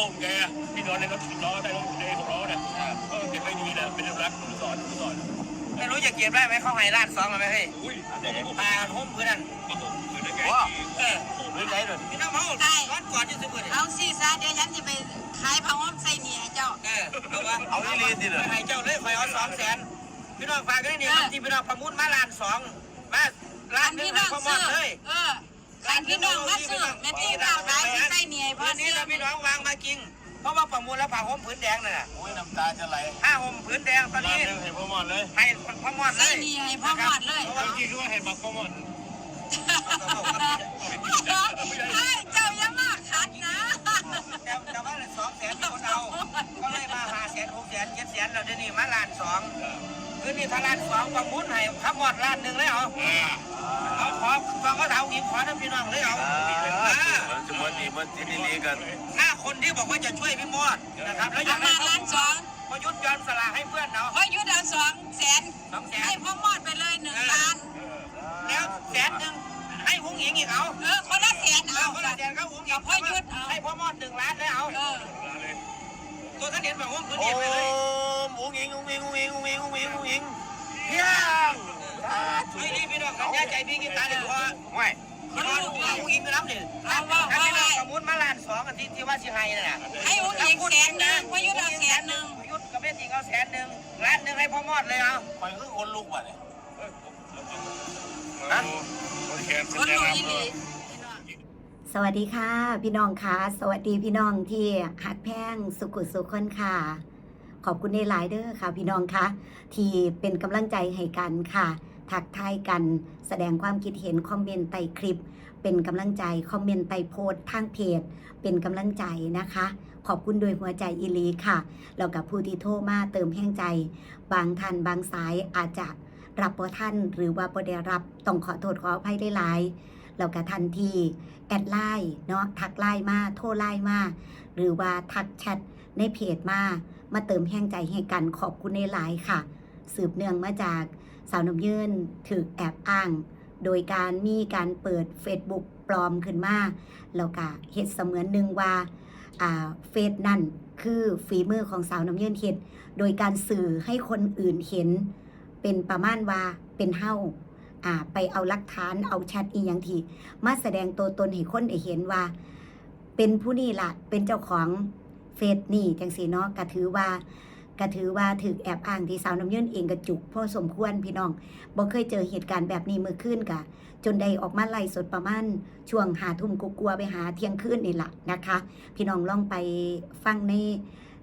ส่งแกพี่นอนในรถสิบล้อได้รถในหกล้อเนี่ยก็เก็บไว้ดีนะเป็นรักสอนสอนไม่รู้จะเก็บได้ไหมเข้าให้ล้านสองมาไหมเฮ้ยอุ้ยพาหุ้มเพื้นนั่นคือได้แกเออพื้นไหนเลยน้องเขาร้อนก่อนจะซื้อพื้นเอาสิซะเดี๋ยวฉันจะไปขายผ้าห่มใส่หนีให้เจ้าเออเอาวะเอาอีลีดิเลยให้เจ้าเลยคอยเอาสองแสนพี่น้องฝากกันนี่ครับที่พี่น้องประมูลมาล้านสองมาล้านหนึ่งให้พ่อมอซื้ดเลยเออ อันพี่น้องมาซื้อแม่ที่เราขายที่ใส่หนีให้พ่อพื้นนี้ซื้อนะพี่น้องวางมาจริง เพราะว่าประมูลแล้วผ้าห่มพื้นแดงน่ะโอ้ยน้ำตาจะไหลผ้าห่มพื้นแดงตอนร้านนี้นึงให้พ่อมอนเลยให้พ่อมอดเลใส่ยหนีให้พ่อหมดเลยจริงๆว่าให้บักพ่อมอนไอ้เจ้าอย่ามาขัดนะแต่แต่ว่าสองแสนมีคนเอา ก็เลยมาห้าแสนหกแสนเจ็ดแสนเราเดี๋ยวนี้มาล้านสองคือนี่ถ้าล้านสองประมูลให้ขับมอดล้านหนึ่งเลยเหรออ่าเอา ขอฟังเขาถามอีกขอน้ำพี่น้องเลยเอามันจะมันดีมันที่นี่กันถ้าคนที่บอกว่าจะช่วยพี่มอดนะครับแล้วอยากให้มาล้านสองพยุทธ์ยอมสละให้เพื่อนเนาะพยุดเอาสองแสนสองแสนให้พ่อหมดไปเลยหนึ่งล้านแล้วแสนหนึ่งให้หุงหญิงอีกเอาเออคนละแสนเอาเอคนละแสนเขาหุงหญิงพ่อยุทธเอาให้พ่อมอดหนึ่งล้านเลยเอาเออตัวท่านเห็นแบบว่าพื้นเดียวไปเลยหมูงิงหมูงิงหมูงิงหมูงิงหมูงิงหมูงิงเพียง ไม่ดีพี่น้องกันยาใจพี่กินตาเดือดว่าไม่พี่น้องเอาหุงหญิงไปรับเนี่ยถ้าพี่น้องสมมติมาล้านสองอาทิตย์ที่ว่าสิให้น่ะให้อุ้งอิงแสนหนึ่งพอยุดเอาแสนหนึ่งยุทธกับแม่ติงเอาแสนหนึ่งล้านหนึ่งให้พ่อมอดเลยเอาไปคือคนลุกว่ะเนี่ยฮะคนแขนคนหนุ่ยดีสวัสดีค่ะ พี่น้องค่ะ สวัสดีพี่น้องที่หักแพงสุขุสุขคนค่ะ ขอบคุณในหลายๆเด้อค่ะ พี่น้องค่ะ ที่เป็นกำลังใจให้กันค่ะ ทักทายกัน แสดงความคิดเห็นคอมเมนต์ใต้คลิป เป็นกำลังใจคอมเมนต์ใต้โพสต์ทางเพจ เป็นกำลังใจนะคะ ขอบคุณโดยหัวใจอีลีค่ะแล้วกับผู้ที่โทรมาเติมแห้งใจ บางท่านบางสายอาจจะรับบ่ท่านหรือว่าบ่ได้รับต้องขอโทษขออภัยได้หลายแล้วกับทันทีแอดไลน์เนาะทักไลน์มาโทรไลน์มาหรือว่าทักแชทในเพจมามาเติมแห้งใจให้กันขอบคุณในหลายค่ะ สืบเนื่องมาจาก สาวน้ำยืนถือแอบอ้าง โดยการมีการเปิด Facebook ปลอมขึ้นมาแล้วก็เฮ็ดเสมือนหนึ่งว่าเฟซนั่นคือฝีมือของสาวน้ำยืนเฮ็ดโดยการสื่อให้คนอื่นเห็น เป็นประมาณว่าเป็นเฮ้าไปเอาลักฐานเอาแชทอีหยังทีมาแสดงตัวตนให้คนได้เห็นว่า เป็นผู้นี่ละเป็นเจ้าของเฟซนี่จังสีเนาะก็ถือว่า ก็ถือว่าถึกแอบอ้างที่สาวน้ำยืนเองกระจุกพอสมควรพี่น้องบ่เคยเจอเหตุการณ์แบบนี้มื่อคืนกะ จนได้ออกมาไล่สดประมาณช่วงหาทุ่มกลัวไปหาเที่ยงคืนนี่แหละนะคะ พี่น้องลองไปฟังใน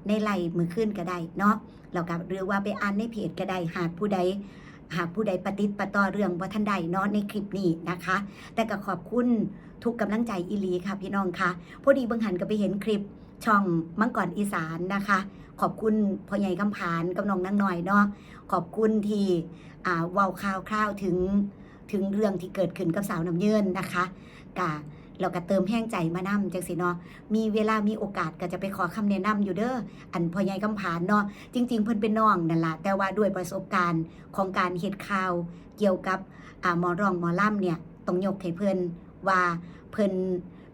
ในไล่มือคืนก็ได้เนาะแล้วก็หรือว่าไปอ่านในเพจก็ได้หากผู้ใดหากผู้ใดปฏิติปต่อเรื่องว่าท่านใดเนาะในคลิปนี้นะคะ แต่ก็ขอบคุณทุกกำลังใจอีลีค่ะพี่น้องค่ะพอดีบังหันก็ไปเห็นคลิป ช่องมังกรอีสานนะคะ ขอบคุณพ่อใหญ่กำผานกับน้องนางหน่อยเนาะขอบคุณที่อ่าเว้าข่าวคราวถึงถึงเรื่องที่เกิดขึ้นกับสาวน้ำเยินนะคะกะเราก็เติมแห้งใจมานำจังสิเนาะ มีเวลามีโอกาสก็จะไปขอคำแนะนำอยู่เด้อ อันพ่อใหญ่กำผานเนาะ จริง ๆ เพิ่นเป็นน้องนั่นละแต่ว่าด้วยประสบการณ์ของการเฮ็ดข่าวเกี่ยวกับอ่าหมอร้องหมอล่ำเนี่ยต้องยกให้เพิ่นว่าเพิ่น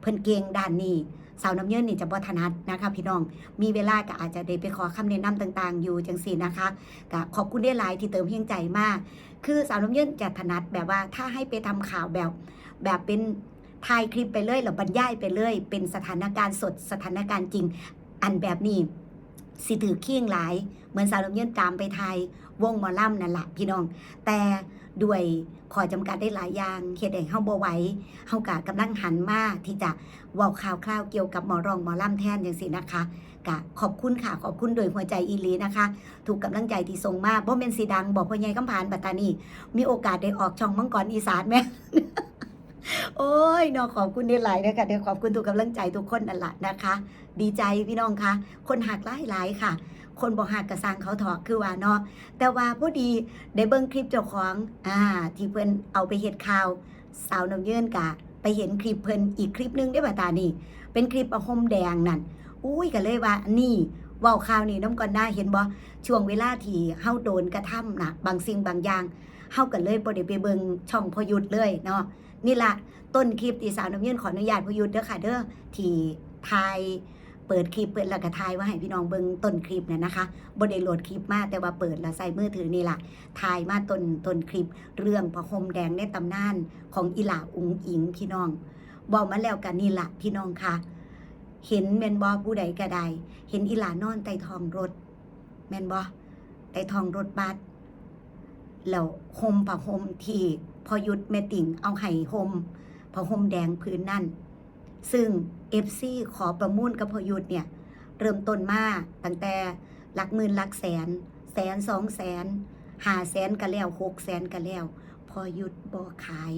เพิ่นเก่งด้านนี้ สาวน้ำเยินนี่จะบ่ถนัดนะคะพี่น้อง มีเวลาก็อาจจะได้ไปขอคำแนะนำต่างๆ อยู่จังสี่นะคะก็ขอบคุณได้หลายที่เติมเพียงใจมาก คือสาวน้ำเยินจะถนัดแบบว่าถ้าให้ไปทำข่าวแบบแบบเป็นถ่ายคลิปไปเลยหรือบรรยายไปเลย เป็นสถานการณ์สดสถานการณ์จริง อันแบบนี้สิถือเคียงหลาย เหมือนสาวน้ำเยินตามไปไทยวงหมอลำนั่นแหละพี่น้อง แต่ด้วยขอจำกัดได้หลายอย่างเฮ็ดให้เฮาบ่ไหวเฮากะกำลังหันมาที่จะเว้าข่าวคราวเกี่ยวกับหมอรองหมอลำแทนจังซี่นะคะกะขอบคุณค่ะขอบคุณโดยหัวใจอีลีนะคะ ถูกกำลังใจที่ส่งมาบ่แม่นสิดังบอกพ่อใหญ่กำพานบัดตานีมีโอกาสได้ออกช่องมังกรอีสานแม่โอ้ยนาะขอบคุณได้หลายนะคะเดี๋ยวขอบคุณทุกกำลังใจทุกคนนั่นแหละนะคะ ดีใจพี่น้องคะคนหักหลายหลายค่ะ คนบอกหักกระซังเขาถอกคือว่าเนาะแต่ว่าพอดีได้เบิ่งคลิปเจ้าของอ่าที่เพิ่นเอาไปเฮ็ดข่าว สาวน้ำเยื่นกะ ไปเห็นคลิปเพิ่นอีกคลิปหนึงได้อบ่าตานี่เป็นคลิปอาห่มแดงนั่นอุ้ยก็เลยว่านี่เว้าข่าวนี่น้ำก่อนหน้าเห็นบ่ช่วงเวลาที่เฮาโดนกระทำน่ะบางสิ่งบางอย่างเฮาก็เลยบ่ได้ไปเบิ่งช่องพอยุทธเลยเนาะนี่ละต้นคลิปที่สาวน้ำเยื่นขออนุญาตพอยุทธเด้อค่ะเด้อที่ทาย เปิดคลิปเปิดแล้วก็ทายว่าให้พี่น้องเบิ่งต้นคลิปน่ะนะคะบ่ได้โหลดคลิปมาแต่ว่าเปิดแล้วใส่มือถือนี่แหละทายมาต้นต้นคลิป เรื่องพระห่มแดงในตำนานของอีหลาอุงอิงพี่น้อง บอกมาแล้วกันนี่แหละพี่น้องค่ะเห็นแมนบอผู้ใดก็ได้เห็นอีหลานอนใต้ทองรถ แมนบอใต้ทองรถบัสแล้วห่มผ้าห่มที่พอยุดแม่ติ่งเอาไห้ห่มผ้าห่มแดงพื้นนั่น ซึ่งเอฟซีขอประมูลกับพยุดเนี่ยเริ่มต้นมาตั้งแต่หลักหมื่นหลักแสน แสนสองแสนหาแสนก็แล้วหกแสนก็แล้ว พอยุดบอขาย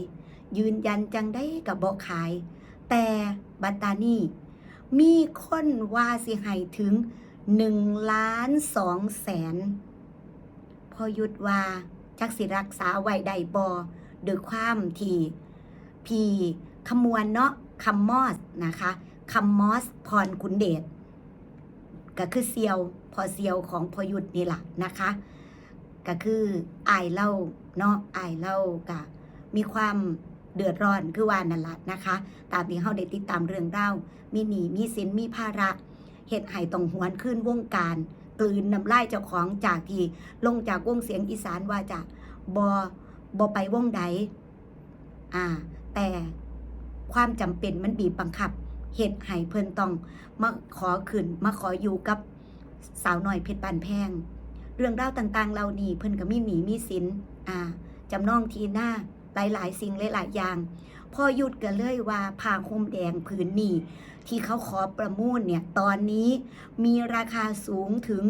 ยืนยันจังได้กับบอขาย แต่บัตตานี่มีคนว่าสิให้ถึงหนึ่งล้านสองแสนพอหยุดว่าจักสิรักษาไว้ได้บอด้วยความที่พี่ขมวนเนาะ คำมอสนะคะคำมอสพรคุณเดชก็คือเซียวพอเซียวของพอหยุดนี่แหละนะคะ ก็คืออายเล่าเนาะอายเล่ากะมีความเดือดร้อนคือว่านั่นละนะคะ ตามที่เขาได้ติดตามเรื่องเล่ามีหนีมีสินมีภาระเหตุให้ต้องหวนขึ้นวงการกลืนน้ำลายเจ้าของจากที่ลงจากวงเสียงอีสานว่าจะบอบอไปวงใดอ่า แต่ ความจำเป็นมันบีบบังคับเหตุให้เพิ่นต้องมาขอขึ้นมาขออยู่กับสาวหน้อยเพชรบานแพง เรื่องราวต่างๆเหล่านี้เพิ่นก็มีหนีมีสินอ่าจำนองทีหน้าหลายๆ สิ่งหลายๆอย่าง พอหยุดกันเลยว่าผ้าห่มแดงผืนนี้ที่เขาขอประมูลเนี่ย ตอนนี้มีราคาสูงถึง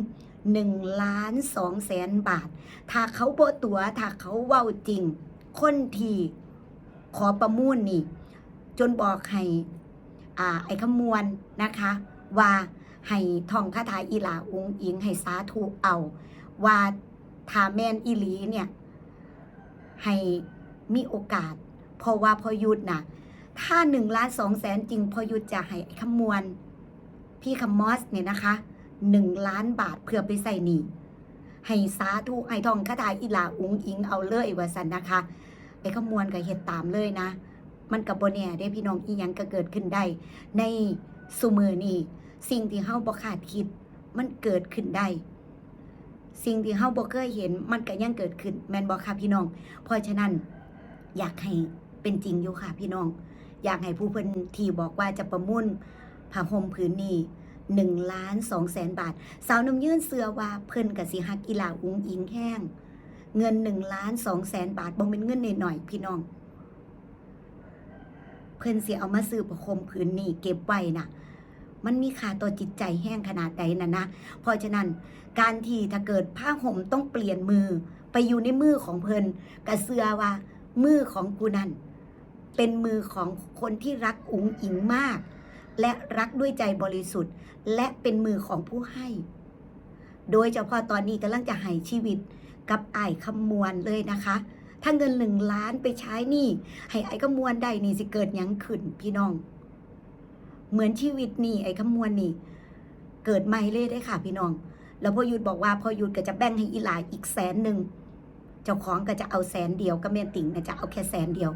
1ล้าน2แสนบาท ถ้าเขาโบตัวถ้าเขาเว้าจริง คนที่ขอประมูลนี่ จนบอกให้อ่าไอ้ขมวนนะคะ ว่าให้ท่องคาถาอีหลาองค์อิงให้สาธุเอา ว่าถ้าแมนอีหลีเนี่ยให้มีโอกาส เพราะว่าพอยุดนะถ้าหนึ่งล้านสองแสนจริงพอยุดจะให้ขมวลพี่คมอสเนี่ยนะคะหนึ่งล้านบาทเพื่อไปใส่หนีให้สาธุไอทองคาถาอีหลาอุงอิงเอาเลยว่าสันนะคะ ไอ้ขมวลกับเฮ็ดตามเลยนะ มันกับโบแน่ได้พี่น้องอีหยังก็เกิดขึ้นได้ ในสุมือนี่สิ่งที่เฮาบ่คาดคิด มันเกิดขึ้นได้ สิ่งที่เฮาบ่เคยเห็น มันก็ยังเกิดขึ้น แม่นบ่ค่ะพี่น้อง เพราะฉะนั้นอยากให้เป็นจริงอยู่ค่ะพี่น้อง อยากให้ผู้เพิ่นที่บอกว่าจะประมูลผ้าห่มผืนนี้หนึ่งล้านสองแสนบาท สาวน้ำยื่นเสือว่าเพิ่นกับสิฮักกีฬาอุ้งอิงแห้ง เงินหนึ่งล้านสองแสนบาทบ่เป็นเงินหน่อยๆพี่น้อง เพิ่อนเสิเอามาซื้อประคมผืนนี้เก็บไว้น่ะมันมีค่าต่อจิตใจแห้งขนาดใดน่ะนะ เพราะฉะนั้นการที่ถ้าเกิดผ้าห่มต้องเปลี่ยนมือไปอยู่ในมือของเพิ่นกระเสือว่า มือของกูนั่นเป็นมือของคนที่รักอุ๋งอิงมาก และรักด้วยใจบริสุทธิ์ และเป็นมือของผู้ให้ โดยเฉพาะตอนนี้กำลังจะให้ชีวิตกับไอ้คำมวลเลยนะคะ ถ้าเงินหนึ่งล้านไปใช้นี่ ให้ไอ้ขมวลได้นี่สิเกิดยังขึ้นพี่น้อง เหมือนชีวิตนี่ ไอ้ขมวลนี่ เกิดใหม่เลยได้ค่ะ พี่น้อง แล้วพ่อยุทธบอกว่าพ่อยุทธก็จะแบ่งให้อีหลายอีกแสนหนึ่งเจ้าของก็จะเอาแสนเดียวก็แม่ติ่งนะจะเอาแค่แสนเดียว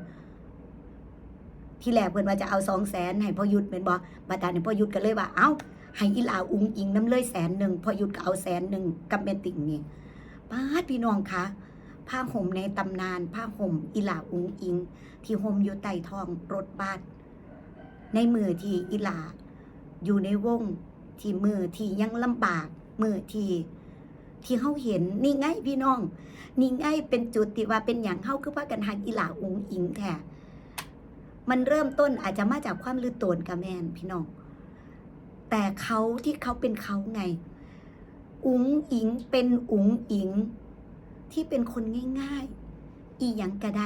ที่แรกเพิ่อนว่าจะเอาสองแสนให้พ่อยุทธเป็นบอบาดาเนี่ยพ่อยุทธก็เลยว่า เอ้าให้อีหลาอุ้งอิงน้ำเลยแสนหนึ่งพ่อยุทธก็เอาแสนหนึ่งกับแม่ติ่งนี่ป้าพี่น้องคะ ผ้าห่มในตำนาน ผ้าห่มอีหลาอุงอิง ที่ห่มอยู่ใต้ท้องรถบัสในมือที่อีหลา อยู่ในวงที่มือที่ยังลำบาก มือที่ที่เขาเห็นนี่ไงพี่น้อง นี่ไงเป็นจุดที่ว่าเป็นอย่างเขาคือว่ากันหักอีหลาอุงอิงแท้มันเริ่มต้นอาจจะมาจากความลือโตนกับแมนพี่น้อง แต่เขาที่เขาเป็นเขาไง อุ๋งอิงเป็นอุ๋งอิง ที่เป็นคนง่ายๆ อีหยังกระได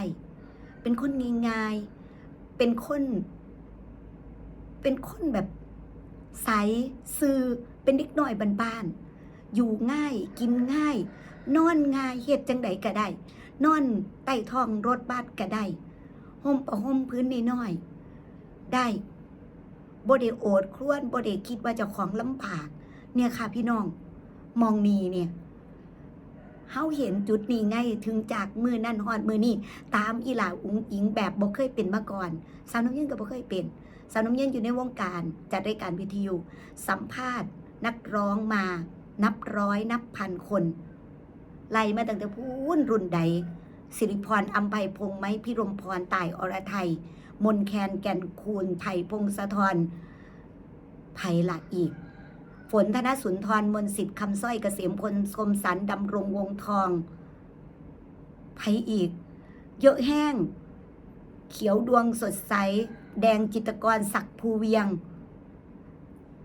เป็นคนง่ายๆ เป็นคน เป็นคนแบบใสซื่อเป็นเด็กน้อยบ้านๆ อยู่ง่ายกินง่าย นอนง่ายเฮ็ดจังใดก็ได้ นอนใต้ท้องรถบัสก็ได้ห่มประห่มพื้นน้อยๆได้บ่ได้โอดครวญบ่ได้คิดว่าจ้าของลำบาก เนี่ยค่ะพี่น้องมองนีเนี่ย เฮาเห็นจุดนี้ไงถึงจากมือนั่นฮอดมือนี่ตามอีหลาอุ้งอิงแบบบ่เคยเป็นมาก่อนสาวน้ำยิ่งก็บ่เคยเป็นสาวน้ำเย็นอยู่ในวงการจัดรายการวิทยุสัมภาษณ์ นักร้องมา นับร้อยนับพันคนไล่มาตั้งแต่พูนรุ่นใดสิริพรอัมไพพงษ์ไม้พิรมพรต่ายอรไทย มนแคนแก่นคูณไผ่พงศธรไผ่ละอีก ฝนธนสุนทรมนสิทธิ์คำสร้อยเกษมพลสมสันดำรงวงทองไผ่อีก เยอะแห้ง เขียวดวงสดใส แดงจิตกรศักภูเวียง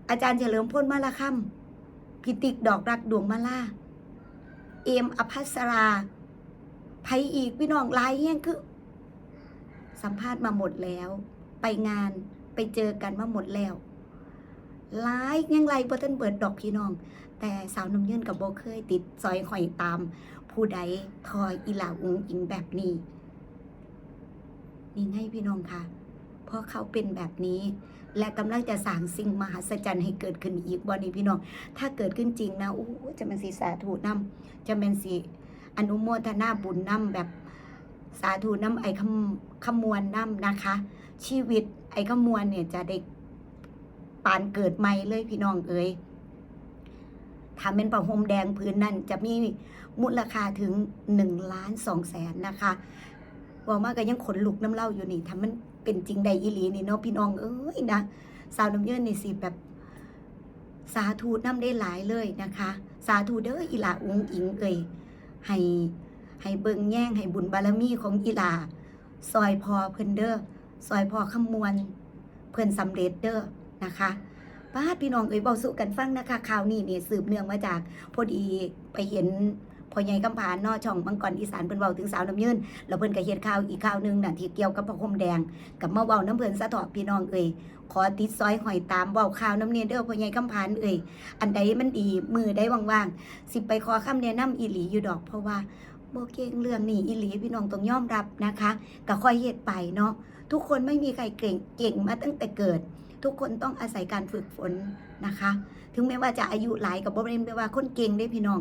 อาจารย์เฉลิมพลมาละคำพิติกดอกรักดวงมาล่า เอมอภัสราไผอีกพี่น้องลายแห้งคือ สัมภาษณ์มาหมดแล้ว ไปงานไปเจอกันมาหมดแล้ว หลายยังไรบ่ทันเบิดดอกพี่น้อง แต่สาวน้ำเยินกับโบเคยติดซอยหอยตาม ผู้ใดทอยอีหลาอุงอิงแบบนี้ นี่ไงพี่น้องค่ะ เพราะเขาเป็นแบบนี้ และกำลังจะสร้างสิ่งมหัศจรรย์ให้เกิดขึ้นอีกวันนี้พี่น้อง ถ้าเกิดขึ้นจริงนะโอ้จะเป็นสีสาธุนำจะเป็นสีอนุโมทนาบุญนำแบบสาธุนำไอ้คำขมวลนำนะคะ ชีวิตไอ้ขมวลเนี่ยจะได้ ปานเกิดใหม่เลยพี่น้องเอ๋ยถ้าเป็นผ้าห่มแดงพื้นนั่นจะมีมูลค่าถึง1ล้าน2แสนนะคะบอกมากก็ยังขนลุกน้ำเล่าอยู่นี่ถ้ามันเป็นจริงใดอีหลีนี่เนาะพี่น้องเอ้ยนะสาวน้ำเยินนี่สิแบบ สาธุน้ำได้หลายเลยนะคะ สาธุเด้ออีหลาอุงอิงเอ่ยให้ให้เบิ่งแย่งให้บุญบารมีของอีหลาซอยพอเพิ่นเด้อซอยพอขมวลเพิ่นสำเร็จเด้อ นะคะป้าพี่น้องเอ่ยเบาสู่กันฟังนะคะข่าวนี้เนี่ยสืบเนื่องมาจากพอดีไปเห็นพ่อใหญ่กำพานนอช่องมังกรอีสานเพิ่นเว้าถึงสาวน้ำยืนแล้วเพิ่นก็เฮ็ดข่าวอีกข่าวหนึงน่ะที่เกี่ยวกับพระพรหมแดงกับมาเว้าน้ำเพิ่นสะเถาะพี่น้องเอ่ยขอติดซอยหอยตามเว้าข่าวน้ำเนียเด้อพ่อใหญ่กำพานเอ่ยอันใดมันดีมือได้ว่างๆสิไปขอคำแนะนำอีหลีอยู่ดอกเพราะว่าโบเก่งเรื่องนี้อีหลีพี่น้องต้องยอมรับนะคะก็ค่อยเฮ็ดไปเนาะทุกคนไม่มีใครเก่งเก่งมาตั้งแต่เกิด ทุกคนต้องอาศัยการฝึกฝนนะคะ ถึงแม้ว่าจะอายุหลายกับบ่ได้แปว่าคนเก่งได้พี่น้อง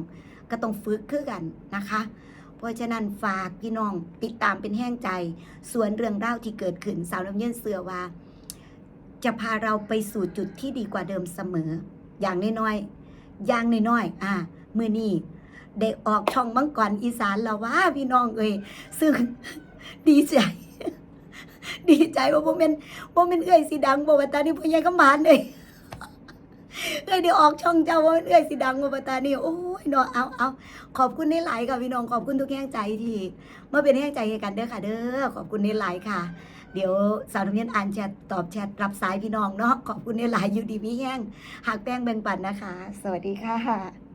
ก็ต้องฝึกคือกันนะคะ เพราะฉะนั้นฝากพี่น้องติดตามเป็นแห้งใจ ส่วนเรื่องเล่าที่เกิดขึ้นสาวน้ำเย็นเสือว่า จะพาเราไปสู่จุดที่ดีกว่าเดิมเสมอ อย่างน้อยๆอย่างน้อยๆอ่ามือนี้ได้ออกช่องมังกรอีสานแล้วว่าพี่น้องเอ้ยซึ่งดีใจ ใจว่าผมเป็นผมเป็นเอ้อยสีดังบอกว่าตอนนี้พ่อใหญ่ก็มานเลยเอ้ยเดี๋ยวออกช่องเจ้าว่าเป็นเอ้อยสีดังบอกว่าตอนนี้โอ้ยเนาะเอาเอาขอบคุณในหลายค่ะพี่น้องขอบคุณทุกแห่งใจที่มาเป็นแห่งใจให้กันเด้อค่ะ เด้อขอบคุณในหลายค่ะ เดี๋ยวสาวน้ำเย็นอ่านแชทตอบแชทรับสายพี่น้องเนาะขอบคุณในหลายอยู่ดีมีแห้งหากแป้งแบ่งปันนะคะ สวัสดีค่ะ